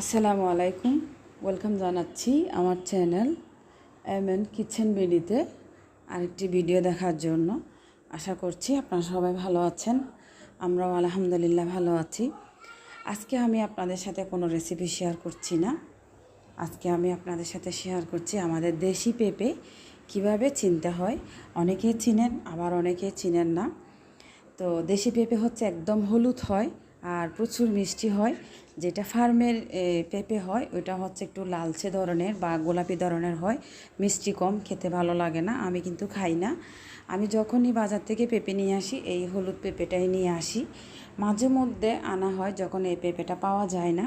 আসসালামু আলাইকুম। ওয়েলকাম জানাচ্ছি আমার চ্যানেল এম এন কিচেন বিডিতে আরেকটি ভিডিও দেখার জন্য। আশা করছি আপনারা সবাই ভালো আছেন, আমরাও আলহামদুলিল্লাহ ভালো আছি। আজকে আমি আপনাদের সাথে কোনো রেসিপি শেয়ার করছি না। আজকে আমি আপনাদের সাথে শেয়ার করছি আমাদের দেশি পেঁপে, কীভাবে চিনতে হয়? অনেকে চিনেন, আবার অনেকে চিনেন না। তো দেশি পেঁপে হচ্ছে একদম হলুদ হয় আর প্রচুর মিষ্টি হয়। যেটা ফার্মের পেঁপে হয় ওইটা হচ্ছে একটু লালচে ধরনের বা গোলাপি ধরনের হয়। মিষ্টি কম, খেতে ভালো লাগে না, আমি কিন্তু খাই না। আমি যখনই বাজার থেকে পেঁপে নিয়ে আসি, এই হলুদ পেঁপেটাই নিয়ে আসি। মাঝে মধ্যে আনা হয় যখন এই পেঁপেটা পাওয়া যায় না।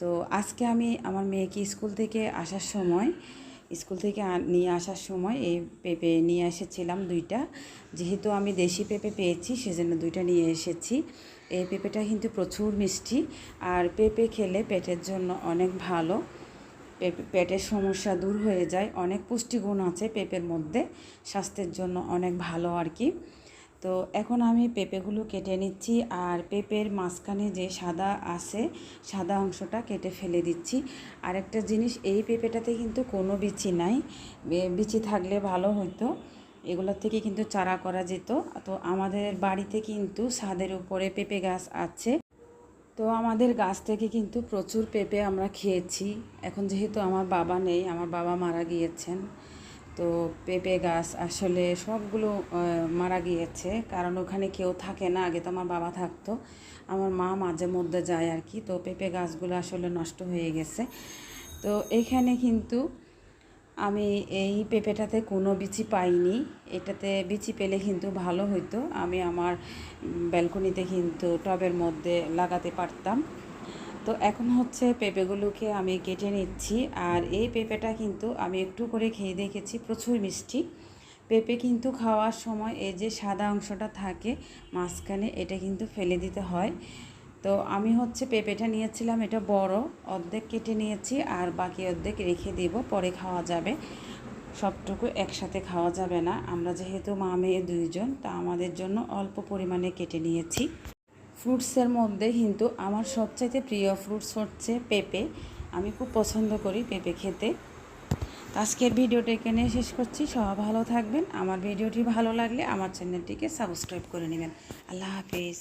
তো আজকে আমি আমার মেয়েকে স্কুল থেকে আসার সময় স্কুল থেকে নিয়ে আসার সময় এই পেঁপে নিয়ে এসেছিলাম দুইটা। যেহেতু আমি দেশি পেঁপে পেয়েছি, সেজন্য দুইটা নিয়ে এসেছি। এই পেঁপেটা কিন্তু প্রচুর মিষ্টি আর পেঁপে খেলে পেটের জন্য অনেক ভালো। পেটের সমস্যা দূর হয়ে যায়। অনেক পুষ্টিগুণ আছে পেঁপের মধ্যে। স্বাস্থ্যের জন্য অনেক ভালো আর কি। তো এখন আমি পেঁপেগুলো কেটে নিচ্ছি আর পেঁপের মাঝখানে যে সাদা আছে, সাদা অংশটা কেটে ফেলে দিচ্ছি। আরেকটা জিনিস, এই পেঁপেটাতে কিন্তু কোনো বিচি নাই। বিচি থাকলে ভালো হতো এগুলোর থেকে কিন্তু চারা করা যেত। তো আমাদের বাড়িতে কিন্তু ছাদের উপরে পেঁপে গাছ আছে। তো আমাদের গাছ থেকে কিন্তু প্রচুর পেঁপে আমরা খেয়েছি। এখন যেহেতু আমার বাবা নেই, আমার বাবা মারা গিয়েছেন। তো পেঁপে গাছ আসলে সবগুলো মারা গিয়েছে। কারণ ওখানে কেউ থাকে না, আগে তো আমার বাবা থাকতো। আমার মা মাঝে মধ্যে যায় আর কি। তো পেঁপে গাছগুলো আসলে নষ্ট হয়ে গেছে। তো এখানে কিন্তু আমি এই পেঁপেটাতে কোনো বিচি পাইনি। এটাতে বিচি পেলে কিন্তু ভালো হতো আমি আমার ব্যালকনিতে কিন্তু টবের মধ্যে লাগাতে পারতাম। তো এখন হচ্ছে পেঁপেগুলোকে আমি কেটে নিচ্ছি। আর এই পেঁপেটা কিন্তু আমি একটু করে খেয়ে দেখেছি, প্রচুর মিষ্টি। পেঁপে কিন্তু খাওয়ার সময় এই যে সাদা অংশটা থাকে মাঝখানে, এটা কিন্তু ফেলে দিতে হয়। তো আমি হচ্ছে পেঁপেটা নিয়েছিলাম, এটা বড় অর্ধেক কেটে নিয়েছি আর বাকি অর্ধেক রেখে দেব, পরে খাওয়া যাবে। সবটুকু একসাথে খাওয়া যাবে না। আমরা যেহেতু মা মেয়ে দুইজন, তা আমাদের জন্য অল্প পরিমাণে কেটে নিয়েছি। ফ্রুটসের মধ্যে কিন্তু আমার সবচাইতে প্রিয় ফ্রুটস হচ্ছে পেঁপে। আমি খুব পছন্দ করি পেঁপে খেতে। আজকের ভিডিওটা এখানে শেষ করছি। সবাই ভালো থাকবেন। আমার ভিডিওটি ভালো লাগলে আমার চ্যানেলটিকে সাবস্ক্রাইব করে নেবেন। আল্লাহ হাফিজ।